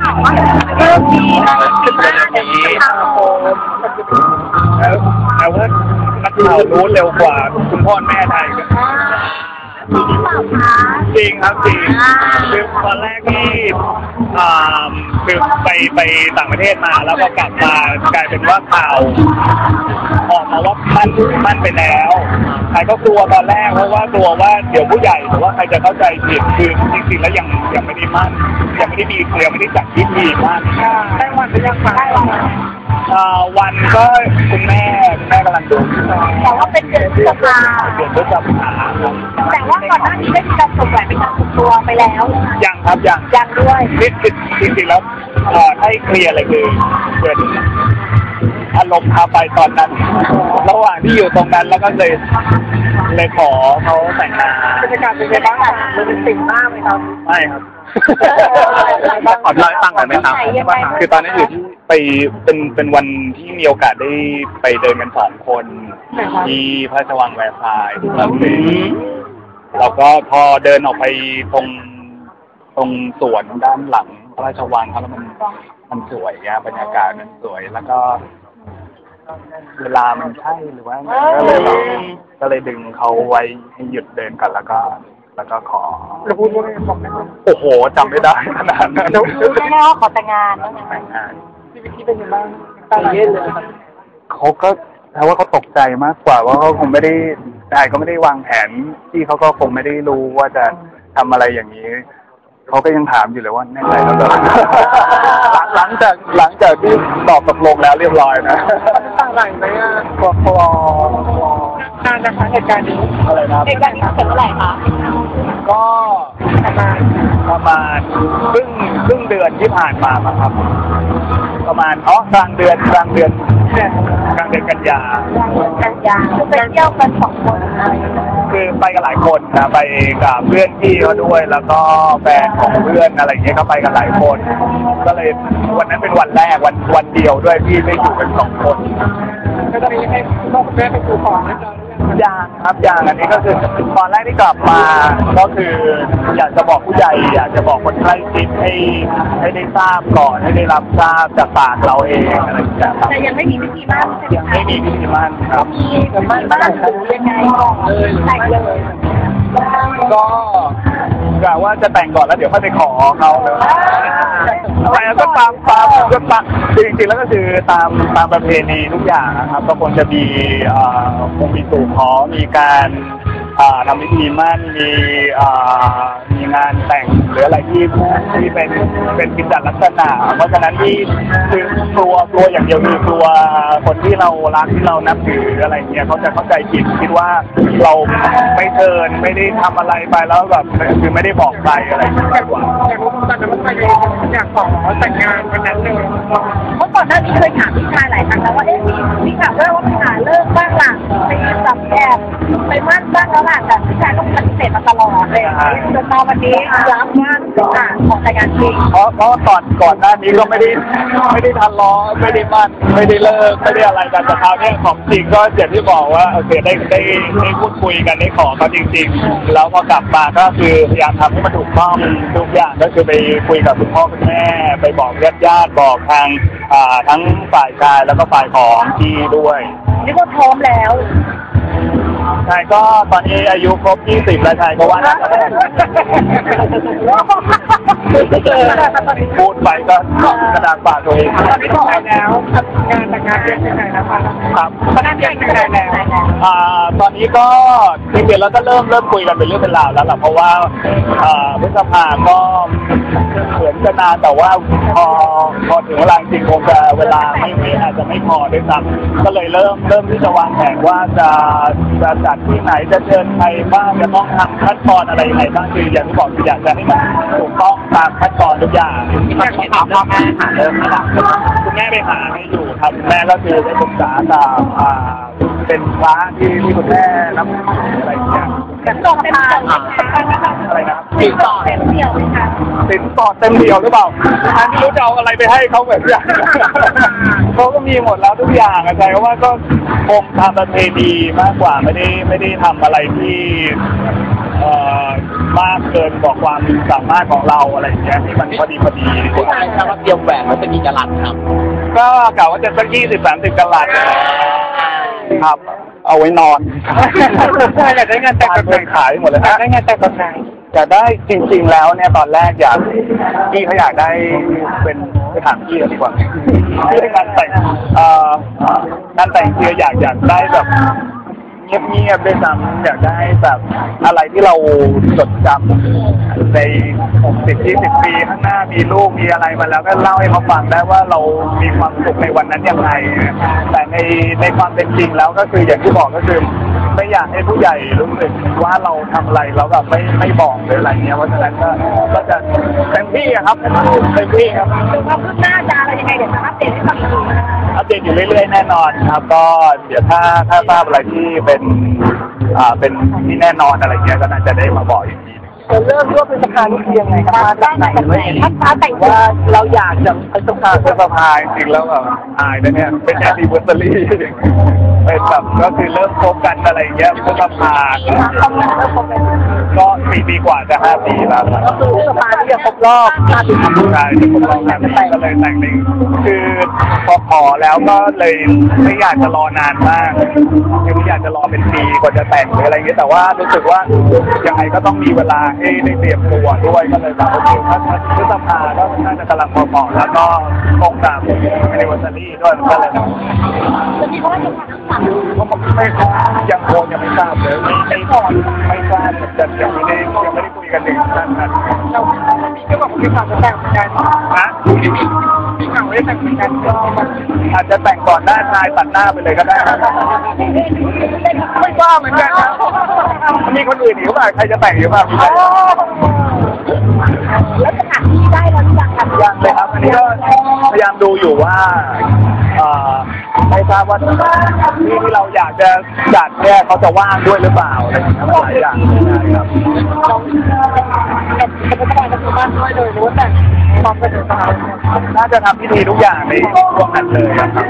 ข่าวว่าเริ่มมีอะไรปีหน้าเดือนพฤษภาคมแล้วแต่ว่านักข่าวรู้เร็วกว่า คุณพ่อแม่ไทยก็ จริงหรือเปล่าคะจริงครับจริงคือตอนแรกที่อ่าคือไปไปต่างประเทศมาแล้วก็กลับมากลายเป็นว่าข่าวออกมาว่ามั่นมั่นไปแล้วใครก็กลัวตอนแรกเพราะว่ากลัวว่าเดี๋ยวผู้ใหญ่หรือว่าใครจะเข้าใจผิดคือจริงๆแล้วยังยังไม่ได้มั่นยังไม่ได้มีเคลียร์ไม่ได้จัดพิธีมั่นได้วันหรือยังคะ ได้วันอ่าวันก็คุณแม่คุณแม่กำลังดูอยู่แต่ว่าเป็นเดือนพฤษภาเดือนพฤษภาครับแต่ว่าก่อนหน้านี้ได้มีการส่งแหวนเป็นการส่งตัวไปแล้ว ยังครับยังยังด้วยนี่คือจริงๆแล้วเอ่อให้เคลียร์เลยคือเกิดอารมณ์พาไปตอนนั้น ระหว่างที่อยู่ตรงนั้นแล้วก็เลยเลยขอเขาแต่งงานบ รรยากาศเป็นไงบ้างคะโรแมนติกมากไหมครับ ไม่ครับขอเล่าให้ฟังหน่อยไหมครับ คือตอนนั้นอยู่ที่ไปเป็นเป็นวันที่มีโอกาสได้ไปเดินกันสองคน ที่พระราชวังแวร์ซายน์ที่ฝรั่งเศสแล้วก็พอเดินออกไปตรงตรงสวนด้านหลังพระราชวังครับแล้วมันมันสวยอะบรรยากาศมันสวยแล้วก็ เวลามันใช่หรือว่าไงก็เลยแบบก็เลยดึงเขาไว้ให้หยุดเดินกันแล้วก็ แล้วก็ขอ เราพูดว่าไงบอกได้ไหมโอ้โหจำไม่ได้ขนาดนั้นรู้แน่ๆว่าขอแต่งงานแล้วไงแต่งงานชีวิตที่เป็นยังไงบ้างตอนเย็นเลยเขาก็แปลว่าเขาตกใจมากกว่าว่าเขาคงไม่ได้นายก็ไม่ได้วางแผนที่เขาก็คงไม่ได้รู้ว่าจะทำอะไรอย่างนี้เขาก็ยังถามอยู่เลยว่าแน่ใจแล้วเหรอหลังหลังจากหลังจากที่ตอบตกลงแล้วเรียบร้อยนะ ต่างไหนไหมอะกลัวกลัวนานนะคะเหตุการณ์นี้อะไรนะเหตุการณ์นี้เกิดเมื่อไหร่คะก็ประมาณประมาณครึ่งครึ่งเดือนที่ผ่านมามั้งครับ ประมาณอ๋อกลางเดือนกลางเดือน กลางเดือนกันยากันยาไปเที่ยวกันสองคนอะไรอย่างเงี้ยคือไปกับหลายคนนะไปกับเพื่อนพี่เขาด้วย แล้วก็แฟนของเพื่อนอะไรอย่างเงี้ยก็ไปกันหลายคน ก็เลยวันนั้นเป็นวันแรกวันวันเดียวด้วยที่ได้อยู่กันสองคน ก็ตอนนี้ให้พ่อคุณแม่ไปดูของนะจ๊ะยางครับยางอันนี้ก็คือตอนแรกที่กลับมาก็คืออยากจะบอกผู้ใหญ่อยากจะบอกคนใกล้ชิดให้ให้ได้ทราบก่อนให้ได้รับทราบจากปากเราเองอะไรอย่างเงี้ยครับแต่ยังไม่มีพิธีมั่นใช่ไหมยังไม่มีพิธีมั่นครับมีมั่นบ้านหรือยังไงก่อนเลยแต่งเลยก็กะว่าจะแต่งก่อนแล้วเดี๋ยวค่อยไปขอเขาเลยอะไรก็ ตามตามก็ตามจริงๆแล้วก็คือตามตามประเพณีทุกอย่างนะครับก็ควรจะมีเอ่อคงมีสู่ขอมีการอ่าทำพิธีมั่นมีอ่ามี งานแต่งหรืออะไรที่ที่เป็นเป็นกิจจลักษณะ เพราะฉะนั้นที่คือกลัวกลัวอย่างเดียวคือกลัวคนที่เรารักที่เรานับถืออะไรเงี้ยเขาจะเข้าใจผิดคิดว่าเราไม่เชิญไม่ได้ทำอะไรไปแล้วแบบคือไม่ได้บอกใครอะไรอย่างเงี้ยมากว่าแต่ว่าตอนนั้นมันไปอยากขอแต่งงานวันนั้นเลยเมื่อก่อนหน้านี้เคยถามพี่ชายหลายครั้งแล้วว่าเอ๊ะมีมีข่าวว่า เลิกบ้างหลังไปจับแอบไปมั่นบ้างแล้วล่ะแต่พี่ชายก็ปฏิเสธมาตลอดเลยจนมาวันนี้รับมั่นอะขอแต่งงานจริงเพราะเพราะก่อนก่อนหน้านี้ก็ไม่ได้ไม่ได้ทะเลาะไม่ได้มั่นไม่ได้เลิกไม่ได้อะไรกันแต่คราวนี้ของจริงก็อย่างที่บอกว่าโอเคได้ได้ได้พูดคุยกันได้ขอเขาจริง ๆ แล้วพอกลับมาก็คือพยายามทำให้มันถูกต้องทุกอย่างก็คือไปคุยกับคุณพ่อคุณแม่ไปบอกญาติญาติบอกทางทั้งฝ่ายชายแล้วก็ฝ่ายของที่ด้วยนี่ก็พร้อมแล้ว ชายก็ตอนนี้อายุครบ 20 แล้วชายก็ว่าน่าจะพูดไปก็กระดาษปากตัวเองตอนนี้ก็ไปแล้วงานแต่งงานเรียนที่ไหนนะคะครับตอนนั้นเรียนที่ไหนแล้วอ่าตอนนี้ก็จริงๆแล้วก็เริ่มเริ่มคุยกันเป็นเรื่องเป็นราวแล้วล่ะเพราะว่าอ่าพฤษภาก็เหมือนจะนานแต่ว่าพอพอถึงเวลาจริงคงจะเวลาไม่ไม่อาจจะไม่พอด้วยซ้ำก็เลยเริ่มเริ่มที่จะวางแผนว่าจะจะจัดที่ไหนจะเชิญใครบ้างจะต้องทำขั้นตอนอะไรยังไงบ้างคืออย่างที่บอกคืออยากจะให้มันถูกต้องตามขั้นตอนทุกอย่างอยากถามพ่อแม่หาเลิกค่ะคุณแม่ไปหาให้อยู่ครับแม่ก็คือได้ศึกษาตามอ่าเป็นพระที่ที่คุณแม่นับอะไรอย่างเงี้ยกับตรงเป็นตรง อะไรนะติดต่อเป็นเดียวไหมคะสินสอดเต็มเดียวหรือเปล่าอันไม่รู้จะเอาอะไรไปให้เขาเหมือนกันเขาก็มีหมดแล้วทุกอย่างอะใจว่าก็คงทำประเพณีมากกว่าไม่ได้ไม่ได้ทำอะไรที่เอ่อมากเกินกว่าความสามารถของเราอะไรอย่างเงี้ยที่มันพอดีพอดีดีกพี่ว่าชายครับว่าเตรียมแหวนไว้เป็นกี่กะลัดครับ ก็กะว่าจะสักยี่สิบสามสิบกะลัดครับ เอาไว้นอนอยากได้งานแต่งบ้เพื่อนขายหมดเลยอยากฮะได้งานแต่งแบบไหน อยากได้จริง ๆ แล้วเนี่ยตอนแรกอยากพี่เขาอยากได้เป็นไปถามพี่ดีกว่าพี่ได้งานแต่งเอ่องานแต่งคืออยากอยากได้แบบเงียบๆด้วยซ้ำอยากได้แบบอะไรที่เราจดจำในหกสิบยี่สิบปีข้างหน้ามีลูกมีอะไรมาแล้วก็เล่าให้เขาฟังได้ว่าเรามีความสุขในวันนั้นยังไงแต่ในในความเป็นจริงแล้วก็คืออย่างที่บอกก็คือ ไม่อยากให้ผู้ใหญ่รู้สึกว่าเราทำอะไรแล้วแบบไม่ไม่บอกหรืออะไรเงี้ยเพราะฉะนั้นก็ก็จะเต็มที่อะครับเต็มที่ครับถึงความคืบหน้าจะอะไรยังไงเดี๋ยวจะอัปเดตให้ฟังอีกทีนะคะอัปเดตอยู่เรื่อยๆแน่นอนครับ ก็เดี๋ยวถ้าถ้าทราบอะไรที่เป็นอ่าเป็นที่แน่นอนอะไรเงี้ยก็น่าจะได้มาบอกอีกทีหนึง จะเริ่มร่วมเป็นสภานี่คือยังไงครับมาจากไหนหรือว่ายังไงถ้าแต่งว่าเราอยากจะเป็นสภาพฤษภาจริงๆแล้วแบบอายนะเนี่ย เป็นแอนนิเวอร์ซารีเป็นแบบก็คือเริ่มคบกันอะไรเงี้ยพฤษภาทำงานแล้วครบเลยก็สี่ปีกว่าจะห้าปีแล้วครับก็คือสภาที่จะครบรอบ5ปีใช่ที่ผมลองทำก็เลยแต่งหนึ่งคือพอขอแล้วก็เลยไม่อยากจะรอนานมากคือไม่อยากจะรอเป็นปีกว่าจะแต่งหรืออะไรเงี้ยแต่ว่ารู้สึกว่ายังไงก็ต้องมีเวลาให้ได้เตรียมตัวด้วยก็เลยแบบโอเคถ้าถ้าพฤษภาก็น่าจะกำลังเหมาะแล้วก็ตรงตาม anniversary ด้วยก็เลยจะมีว่าจะทำไม่ยังคงยังไม่ทราบเลยไม่ไม่ไม่ทราบจะยังไม่ได้ยังไม่ได้คุยกันถึงขั้นนั้นเรามีก็บอกว่ามีความจะแต่งเหมือนกันนะมีข่าวว่าจะแต่งเหมือนกันอาจจะแต่งก่อนหน้าชายตัดหน้าไปเลยก็ได้ไม่ทราบเหมือนกันนะ มีคนอื่นอีกหรือเปล่าใครจะแต่งหรือเปล่ามีใครแล้วสถานที่ได้แล้วหรือยังครับยังเลยครับอันนี้ก็พยายามดูอยู่ว่าเอ่อไม่ทราบว่าที่ที่เราอยากจะจัดเนี่ยเขาจะว่างด้วยหรือเปล่าอะไรอย่างเงี้ยหลายอย่างนะครับเรากับกับรัฐบาลรัฐบาลด้วยเลยหรือว่าแต่งพร้อมกันหรือเปล่าน่าจะทำพิธีทุกอย่างในช่วงนั้นเลยนะครับ